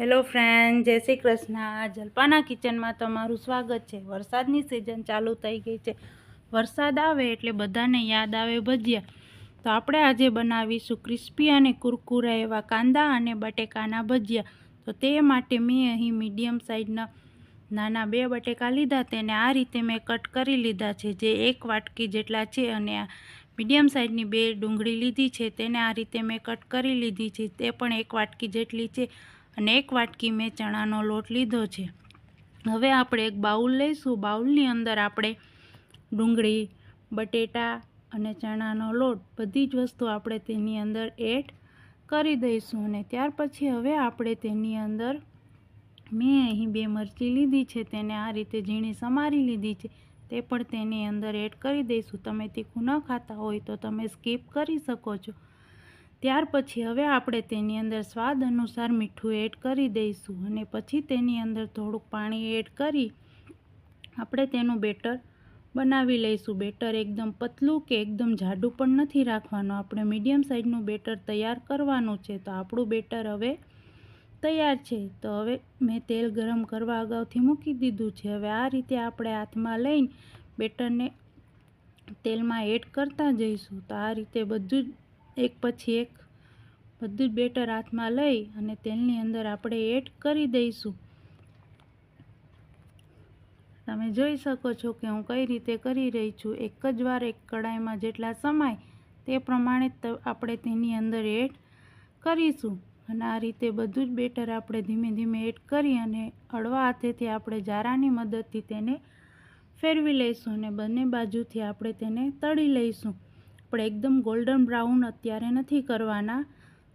Hello friend જય શ્રી કૃષ્ણ. જલપાના કિચનમાં તમારું સ્વાગત છે. વરસાદની સિઝન ચાલુ થઈ ગઈ છે. વરસાદ આવે એટલે બધાને યાદ આવે ભજીયા. તો આપણે આજે બનાવીશું ક્રિસ્પી અને કુરકુરા એવા કાંદા અને બટેકાના ભજીયા. તો તે માટે મેં અહીં મીડિયમ સાઇઝના નાના બે બટેકા લીધા તેને આ રીતે મેં કટ કરી લીધા છે. જે એક વાટકી જેટલા છે અને આ મીડિયમ સાઇઝની બે ડુંગળી લીધી છે. તેને આ રીતે મેં કટ કરી લીધી છે. તે પણ એક વાટકી જેટલી છે. અને એક વાટકી મેં ચણાનો લોટ લીધો છે. હવે આપણે એક બાઉલ લઈશું. બાઉલની અંદર આપણે ડુંગળી, બટેટા અને ચણાનો લોટ બધી જ વસ્તુ આપણે તેની અંદર એડ કરી દઈશું અને ત્યાર પછી હવે આપણે તેની અંદર મેં અહીં બે મરચી લીધી છે, તેને આ રીતે ઝીણી સમારી લીધી છે, તે પણ તેની અંદર એડ કરી દઈશું. તમે તીખું ન ખાતા હોય તો તમે સ્કીપ કરી શકો છો. ત્યાર પછી હવે આપણે તેની અંદર સ્વાદ અનુસાર મીઠું એડ કરી દઈશું અને પછી તેની અંદર થોડુંક પાણી એડ કરી આપણે તેનું બેટર બનાવી લઈશું. બેટર એકદમ પતલું કે એકદમ જાડું પણ નથી રાખવાનું. આપણે મીડિયમ સાઇઝનું બેટર તૈયાર કરવાનું છે. તો આપણું બેટર હવે તૈયાર છે. તો હવે મેં તેલ ગરમ કરવા અગાઉથી મૂકી દીધું છે. હવે આ રીતે આપણે હાથમાં લઈને બેટરને તેલમાં એડ કરતા જઈશું. તો આ રીતે બધું જ એક પછી એક બધું બેટર હાથમાં લઈ અને તેલની અંદર આપણે એડ કરી દઈશું. તમે જોઈ શકો છો કે હું કઈ રીતે કરી રહી છું. એક જ વાર એક કડાઈમાં જેટલા સમાય તે પ્રમાણે આપણે તેની અંદર એડ કરીશું. અને આ રીતે બધું જ બેટર આપણે ધીમે ધીમે એડ કરી અને હળવા હાથેથી આપણે જારાની મદદથી તેને ફેરવી લઈશું અને બંને બાજુથી આપણે તેને તળી લઈશું. આપણે એકદમ ગોલ્ડન બ્રાઉન અત્યારે નથી કરવાના.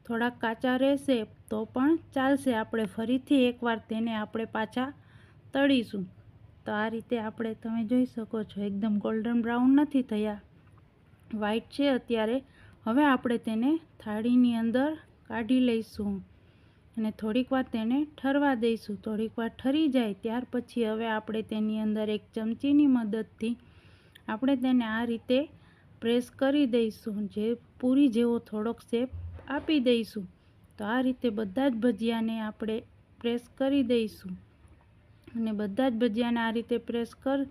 થોડાક કાચા રહેશે તો પણ ચાલશે. આપણે ફરીથી એકવાર તેને આપણે પાછા તળીશું. તો આ રીતે આપણે તમે જોઈ શકો છો, એકદમ ગોલ્ડન બ્રાઉન નથી થયા. વ્હાઈટ છે અત્યારે. હવે આપણે તેને થાળીની અંદર કાઢી લઈશું અને થોડીક વાર તેને ઠરવા દઈશું. થોડીક વાર ઠરી જાય ત્યાર પછી હવે આપણે તેની અંદર એક ચમચીની મદદથી આપણે તેને આ રીતે પ્રેસ કરી દઈશું, જે પૂરી જેવો થોડોક શેપ આપી દઈશું. તો આ રીતે બધા જ ભજીયાને આપણે પ્રેસ કરી દઈશું. અને બધા જ ભજીયાને આ રીતે પ્રેસ કરી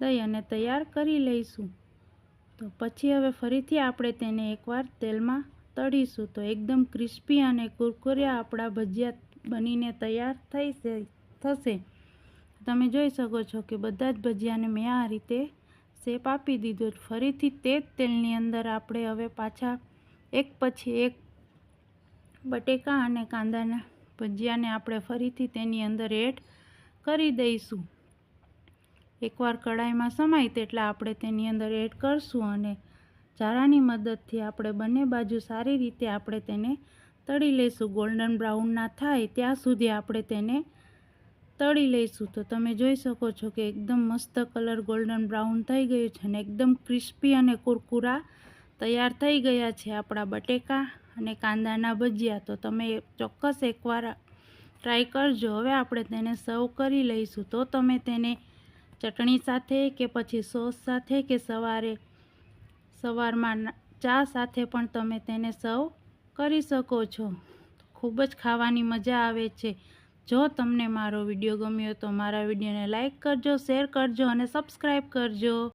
દઈ અને તૈયાર કરી લઈશું. તો પછી હવે ફરીથી આપણે તેને એકવાર તેલમાં તળીશું. તો એકદમ ક્રિસ્પી અને કુરકુરિયા આપણા ભજીયા બનીને તૈયાર થઈ થશે. તમે જોઈ શકો છો કે બધા જ ભજીયાને મેં આ રીતે શેપ આપી દીધો ફરીથી તે જ તેલની અંદર આપણે હવે પાછા એક પછી એક બટેકા અને કાંદાના ભજીયાને આપણે ફરીથી તેની અંદર એડ કરી દઈશું. એકવાર કડાઈમાં સમાય તેટલા આપણે તેની અંદર એડ કરશું અને ચારાની મદદથી આપણે બંને બાજુ સારી રીતે આપણે તેને તળી લઈશું. ગોલ્ડન બ્રાઉન ના થાય ત્યાં સુધી આપણે તેને તળી લઈશું. તો તમે જોઈ શકો છો કે એકદમ મસ્ત કલર ગોલ્ડન બ્રાઉન થઈ ગયું છે અને એકદમ ક્રિસ્પી અને કુરકુરા તૈયાર થઈ ગયા છે આપણા બટેકા અને કાંદાના ભજીયા. તો તમે ચોક્કસ એકવાર ટ્રાય કરજો. હવે આપણે તેને સર્વ કરી લઈશું. તો તમે તેને ચટણી સાથે કે પછી સોસ સાથે કે સવારે સવારમાં ચા સાથે પણ તમે તેને સર્વ કરી શકો છો. ખૂબ જ ખાવાની મજા આવે છે. જો તમને મારો વીડિયો ગમ્યો તો મારા વિડીયોને લાઇક કરજો, શેર કરજો અને સબસ્ક્રાઈબ કરજો.